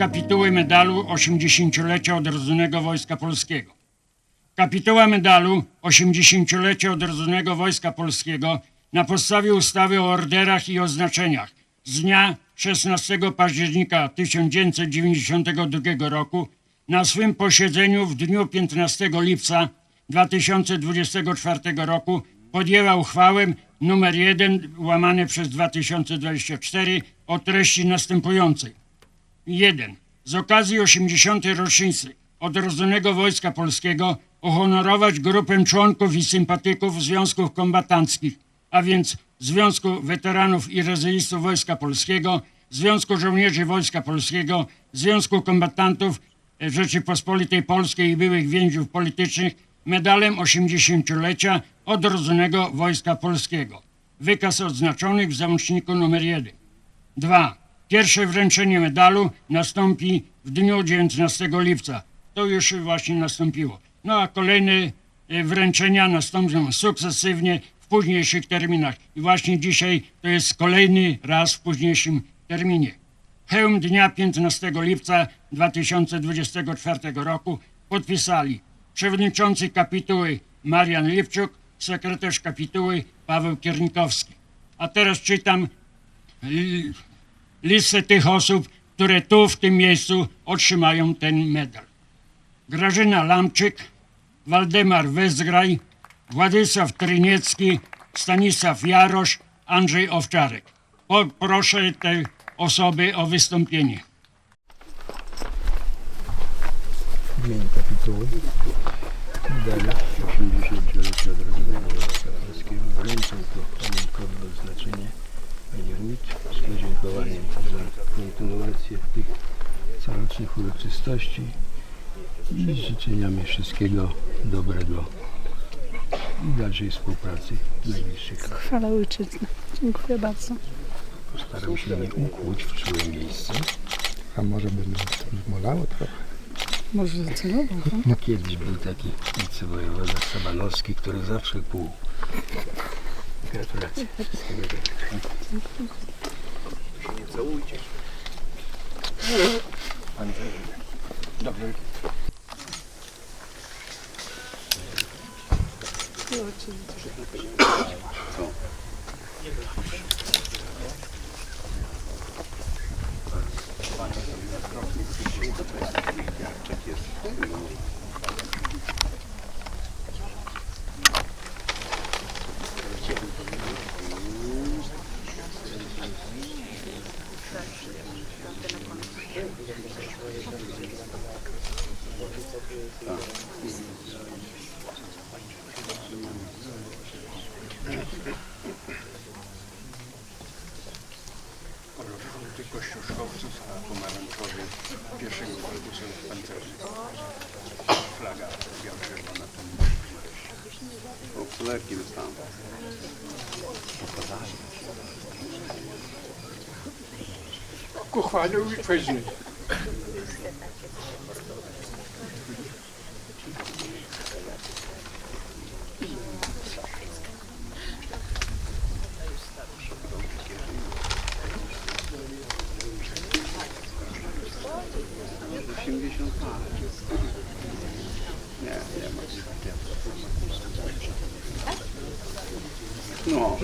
kapituły medalu 80-lecia Odrodzonego Wojska Polskiego. Kapituła medalu 80-lecia Odrodzonego Wojska Polskiego na podstawie ustawy o orderach i oznaczeniach z dnia 16 października 1992 roku na swym posiedzeniu w dniu 15 lipca 2024 roku podjęła uchwałę nr 1 łamane przez 2024 o treści następującej. 1. Z okazji 80. rocznicy Odrodzonego Wojska Polskiego uhonorować grupę członków i sympatyków związków kombatanckich, a więc Związku Weteranów i Rezerwistów Wojska Polskiego, Związku Żołnierzy Wojska Polskiego, Związku Kombatantów Rzeczypospolitej Polskiej i byłych więźniów politycznych medalem 80-lecia Odrodzonego Wojska Polskiego. Wykaz odznaczonych w załączniku nr 1. 2. Pierwsze wręczenie medalu nastąpi w dniu 19 lipca. To już właśnie nastąpiło. No a kolejne e, wręczenia nastąpią sukcesywnie w późniejszych terminach. I właśnie dzisiaj to jest kolejny raz w późniejszym terminie. Hełm dnia 15 lipca 2024 roku podpisali przewodniczący kapituły Marian Lipczuk, sekretarz kapituły Paweł Kiernikowski. A teraz czytam l- listę tych osób, które tu w tym miejscu otrzymają ten medal. Grażyna Lamczyk, Waldemar Wezgraj, Władysław Tryniecki, Stanisław Jarosz, Andrzej Owczarek. Proszę te osoby o wystąpienie. imieniu kapituły medalu 80-lecia Odrodzonego Wojska Polskiego wręczam to pamiątkowe odznaczenie Pani Wójt z podziękowaniem za kontynuację tych corocznych uroczystości i z życzeniami wszystkiego dobrego i dalszej współpracy w najbliższych latach. Chwała ojczyzny. Dziękuję bardzo. Postaram się nie ukłuć w czułe miejsce. A może by zmolało trochę? Może celowo, no? No kiedyś był taki wicewojewoda Sabanowski, który zawsze kłuł. Gratulacje. Nie całujcie. Dobry. Tych kościuszkowców, a pomarańczowy pierwszego korpusu pancerzy. Flaga biało-czerwona. Okularki dostałem. Ku chwale ojczyzny. Osiemdziesiąt parę. Nie, nie ma. No,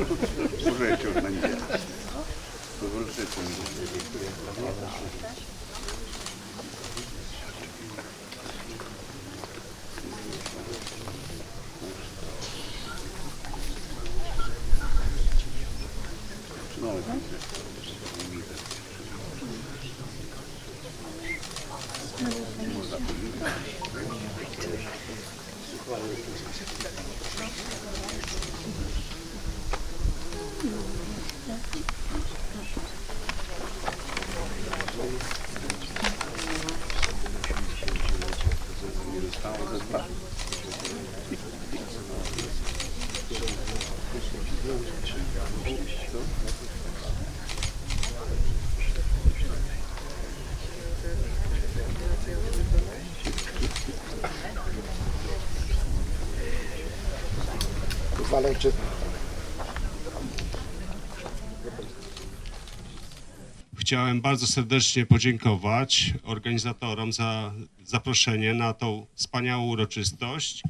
Chciałem bardzo serdecznie podziękować organizatorom za zaproszenie na tą wspaniałą uroczystość.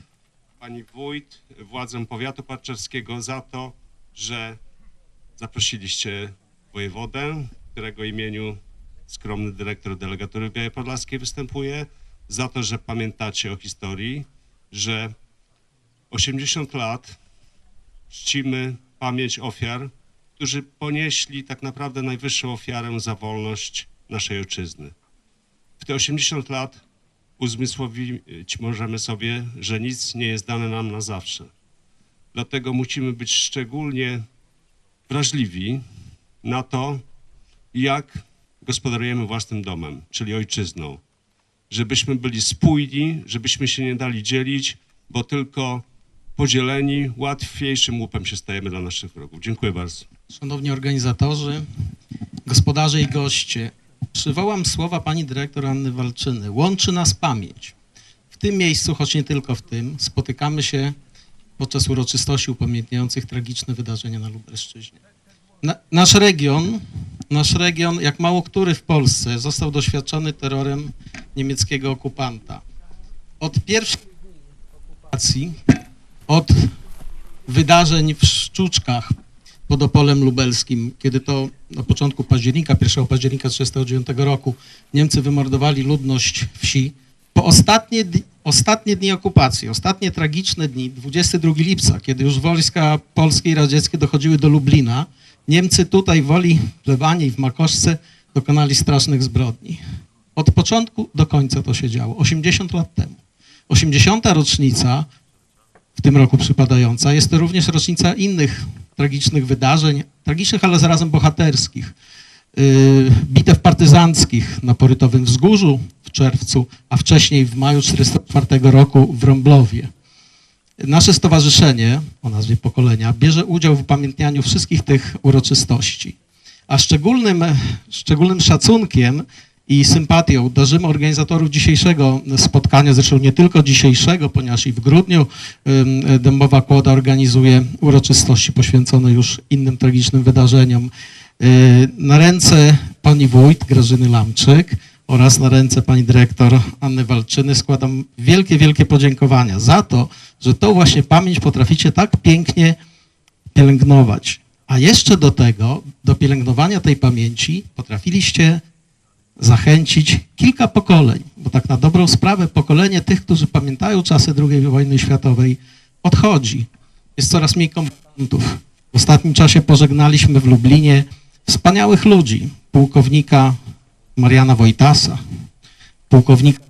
Pani wójt, władzom powiatu parczewskiego za to, że zaprosiliście wojewodę, którego imieniu skromny dyrektor delegatury Białej Podlaskiej występuje, za to, że pamiętacie o historii, że 80 lat czcimy pamięć ofiar, którzy ponieśli tak naprawdę najwyższą ofiarę za wolność naszej ojczyzny. W te 80 lat uzmysłowić możemy sobie, że nic nie jest dane nam na zawsze. Dlatego musimy być szczególnie wrażliwi na to, jak gospodarujemy własnym domem, czyli ojczyzną. Żebyśmy byli spójni, żebyśmy się nie dali dzielić, bo tylko podzieleni łatwiejszym łupem się stajemy dla naszych wrogów. Dziękuję bardzo. Szanowni organizatorzy, gospodarze i goście, przywołam słowa pani dyrektor Anny Walczyny. Łączy nas pamięć. W tym miejscu, choć nie tylko w tym, spotykamy się podczas uroczystości upamiętniających tragiczne wydarzenia na Lubelszczyźnie. Na, nasz region, nasz region, jak mało który w Polsce, został doświadczony terrorem niemieckiego okupanta. Od pierwszej okupacji, od wydarzeń w Szczuczkach, pod Opolem Lubelskim, kiedy to na początku października, 1 października 1939 roku Niemcy wymordowali ludność wsi. Po ostatnie, ostatnie dni okupacji, ostatnie tragiczne dni, 22 lipca, kiedy już wojska polskie i radzieckie dochodziły do Lublina, Niemcy tutaj w Woli Plebanii w Makoszce dokonali strasznych zbrodni. Od początku do końca to się działo, 80 lat temu. 80. rocznica w tym roku przypadająca. Jest to również rocznica innych tragicznych wydarzeń, tragicznych, ale zarazem bohaterskich. Yy, Bitew partyzanckich na Porytowym Wzgórzu w czerwcu, a wcześniej w maju 1944 roku w Rąblowie. Nasze stowarzyszenie o nazwie Pokolenia bierze udział w upamiętnianiu wszystkich tych uroczystości. A szczególnym, szczególnym szacunkiem i sympatią darzymy organizatorów dzisiejszego spotkania, zresztą nie tylko dzisiejszego, ponieważ i w grudniu Dębowa Kłoda organizuje uroczystości poświęcone już innym tragicznym wydarzeniom. Yy, Na ręce pani wójt Grażyny Lamczyk oraz na ręce pani dyrektor Anny Walczyny składam wielkie, wielkie podziękowania za to, że tą właśnie pamięć potraficie tak pięknie pielęgnować. A jeszcze do tego, do pielęgnowania tej pamięci potrafiliście zachęcić kilka pokoleń, bo tak na dobrą sprawę pokolenie tych, którzy pamiętają czasy II wojny światowej, odchodzi. Jest coraz mniej kombatantów. W ostatnim czasie pożegnaliśmy w Lublinie wspaniałych ludzi. Pułkownika Mariana Wojtasa, pułkownika...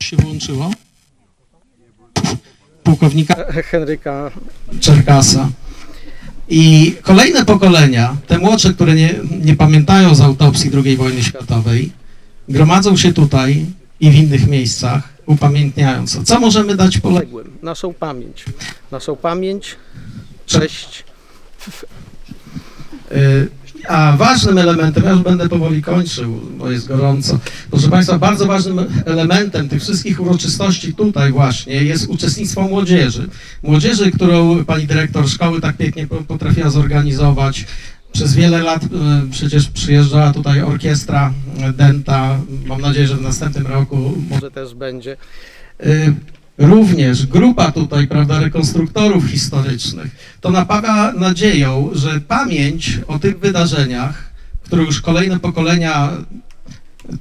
się włączyło? Pułkownika Henryka Czerkasa. I kolejne pokolenia, te młodsze, które nie, nie pamiętają z autopsji II wojny światowej, gromadzą się tutaj i w innych miejscach, upamiętniając. Co możemy dać poległym? Naszą pamięć. Naszą pamięć, cześć. Y, A ważnym elementem, ja już będę powoli kończył, bo jest gorąco. Proszę Państwa, bardzo ważnym elementem tych wszystkich uroczystości tutaj właśnie jest uczestnictwo młodzieży. Młodzieży, którą pani dyrektor szkoły tak pięknie po- potrafiła zorganizować. Przez wiele lat y, przecież przyjeżdżała tutaj orkiestra y, Denta. Mam nadzieję, że w następnym roku może też będzie. Również grupa tutaj, prawda, rekonstruktorów historycznych, to napawa nadzieją, że pamięć o tych wydarzeniach, które już kolejne pokolenia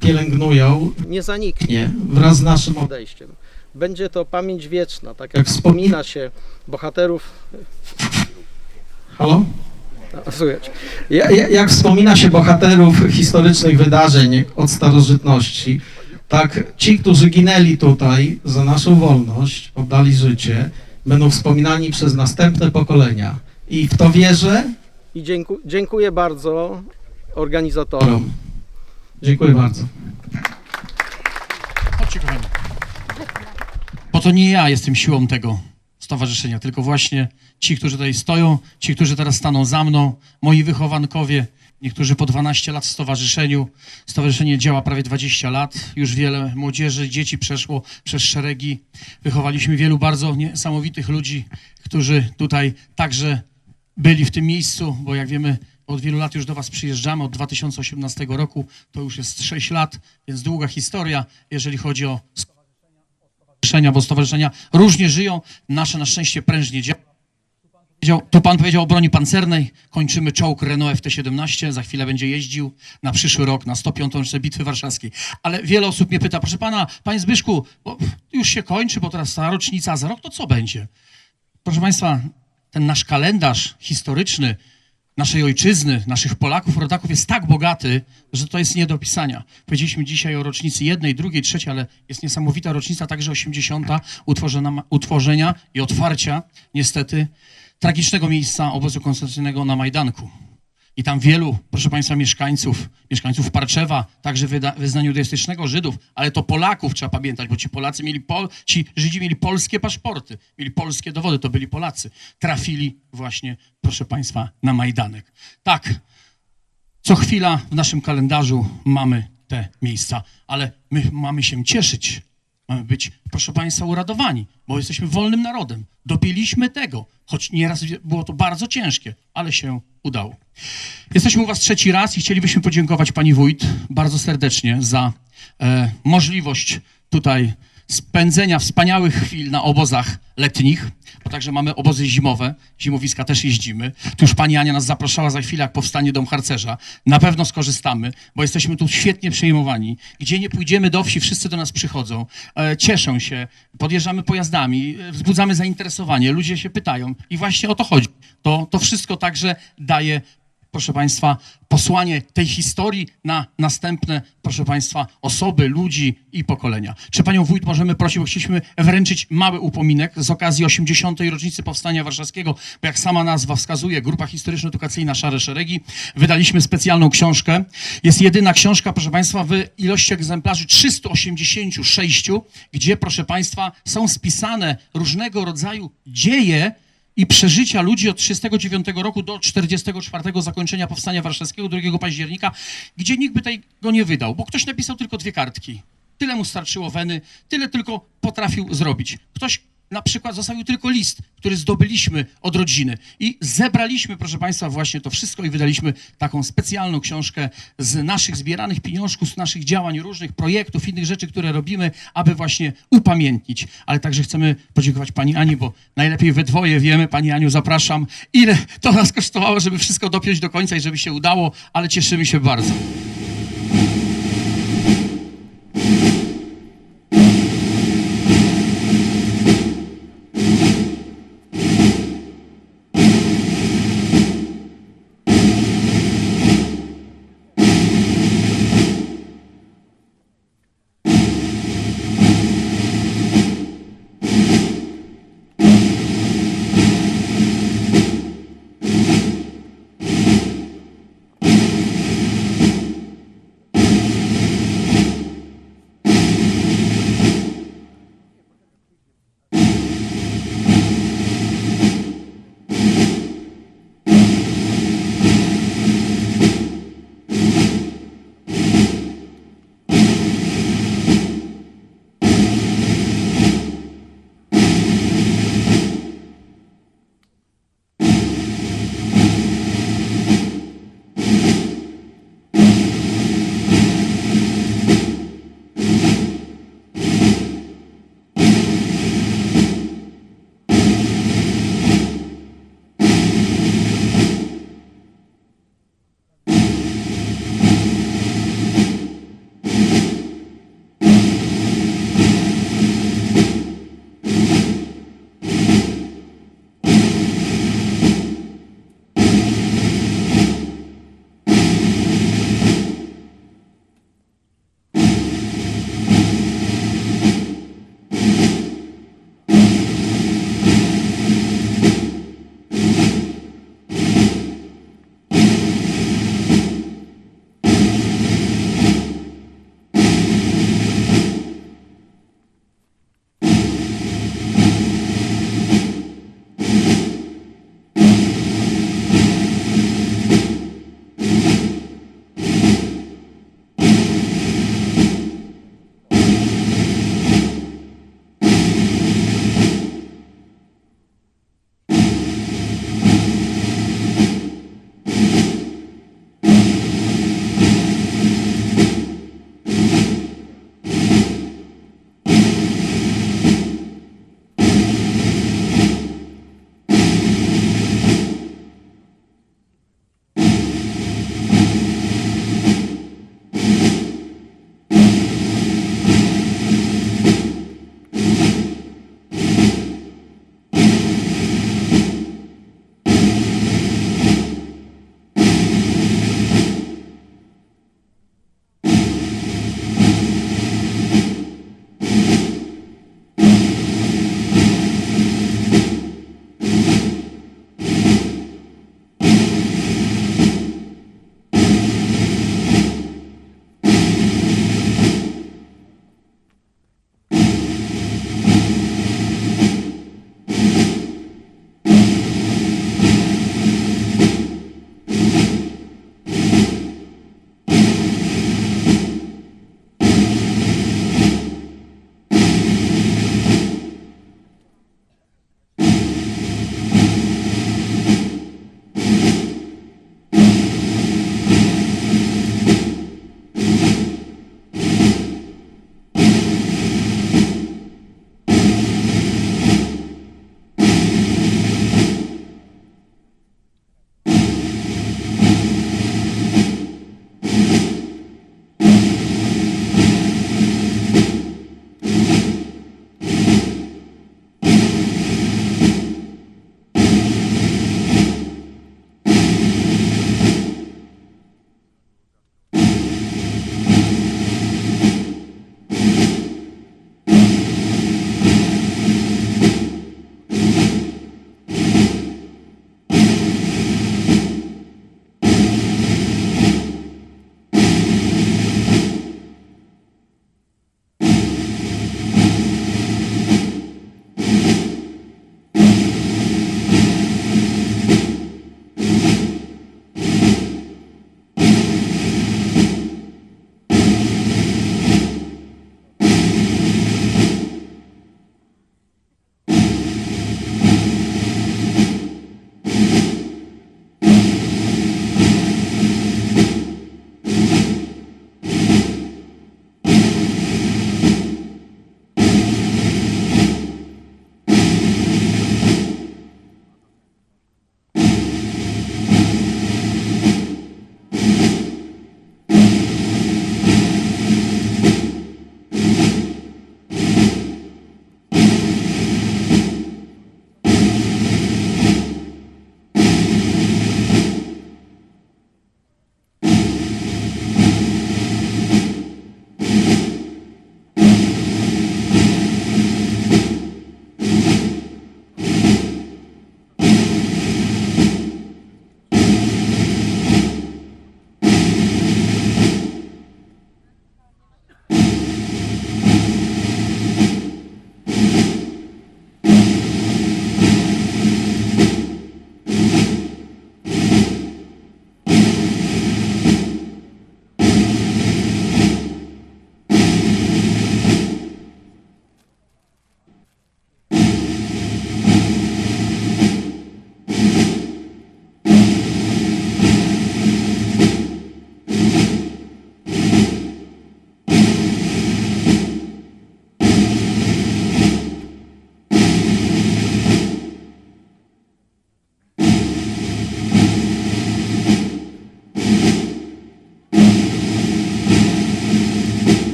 pielęgnują, nie zaniknie wraz z naszym odejściem. Będzie to pamięć wieczna, tak jak wspomina się bohaterów. Halo? Słychać. Ja- ja- Jak wspomina się bohaterów historycznych wydarzeń od starożytności, tak ci, którzy ginęli tutaj za naszą wolność, oddali życie, będą wspominani przez następne pokolenia. I w to wierzę i dziękuję, dziękuję bardzo organizatorom. Dziękuję bardzo. Chodźcie, kochani. Bo to nie ja jestem siłą tego stowarzyszenia, tylko właśnie ci, którzy tutaj stoją, ci, którzy teraz staną za mną, moi wychowankowie, niektórzy po 12 lat w stowarzyszeniu. Stowarzyszenie działa prawie 20 lat. Już wiele młodzieży, dzieci przeszło przez szeregi. Wychowaliśmy wielu bardzo niesamowitych ludzi, którzy tutaj także byli w tym miejscu, bo jak wiemy, od wielu lat już do Was przyjeżdżamy, od 2018 roku, to już jest 6 lat, więc długa historia, jeżeli chodzi o stowarzyszenia, bo stowarzyszenia różnie żyją, nasze na szczęście prężnie działa. Tu pan powiedział o broni pancernej. Kończymy czołg Renault FT-17. Za chwilę będzie jeździł na przyszły rok na 105. rocznicę Bitwy Warszawskiej. Ale wiele osób mnie pyta, proszę pana, panie Zbyszku, bo już się kończy, bo teraz ta rocznica, za rok to co będzie? Proszę państwa, ten nasz kalendarz historyczny naszej ojczyzny, naszych Polaków, rodaków jest tak bogaty, że to jest nie do opisania. Powiedzieliśmy dzisiaj o rocznicy jednej, drugiej, trzeciej, ale jest niesamowita rocznica, także 80. Utworzenia, utworzenia i otwarcia, niestety, tragicznego miejsca obozu koncentracyjnego na Majdanku. I tam wielu, proszę Państwa, mieszkańców, mieszkańców Parczewa, także wyznania judaistycznego Żydów, ale to Polaków trzeba pamiętać, bo ci Polacy mieli, pol, ci Żydzi mieli polskie paszporty, mieli polskie dowody, to byli Polacy. Trafili właśnie, proszę Państwa, na Majdanek. Tak, co chwila w naszym kalendarzu mamy te miejsca, ale my mamy się cieszyć. Mamy być, proszę Państwa, uradowani, bo jesteśmy wolnym narodem. Dopięliśmy tego, choć nieraz było to bardzo ciężkie, ale się udało. Jesteśmy u Was trzeci raz i chcielibyśmy podziękować Pani Wójt bardzo serdecznie za e, możliwość tutaj spędzenia wspaniałych chwil na obozach letnich, bo także mamy obozy zimowe, zimowiska też jeździmy. Tu już pani Ania nas zapraszała za chwilę, jak powstanie dom harcerza. Na pewno skorzystamy, bo jesteśmy tu świetnie przejmowani. Gdzie nie pójdziemy do wsi, wszyscy do nas przychodzą, e, cieszą się, podjeżdżamy pojazdami, e, wzbudzamy zainteresowanie, ludzie się pytają i właśnie o to chodzi. To, to wszystko także daje proszę Państwa, posłanie tej historii na następne, proszę Państwa, osoby, ludzi i pokolenia. Czy Panią Wójt możemy prosić, bo chcieliśmy wręczyć mały upominek z okazji 80. rocznicy Powstania Warszawskiego, bo jak sama nazwa wskazuje, Grupa Historyczno-Edukacyjna Szare Szeregi, wydaliśmy specjalną książkę. Jest jedyna książka, proszę Państwa, w ilości egzemplarzy 386, gdzie, proszę Państwa, są spisane różnego rodzaju dzieje, i przeżycia ludzi od 39 roku do 44 zakończenia Powstania Warszawskiego 2 października, gdzie nikt by tego nie wydał, bo ktoś napisał tylko dwie kartki. Tyle mu starczyło weny, tyle tylko potrafił zrobić. Ktoś na przykład zostawił tylko list, który zdobyliśmy od rodziny i zebraliśmy, proszę Państwa, właśnie to wszystko i wydaliśmy taką specjalną książkę z naszych zbieranych pieniążków, z naszych działań, różnych projektów, innych rzeczy, które robimy, aby właśnie upamiętnić. Ale także chcemy podziękować Pani Ani, bo najlepiej we dwoje wiemy, Pani Aniu, zapraszam, ile to nas kosztowało, żeby wszystko dopiąć do końca i żeby się udało, ale cieszymy się bardzo.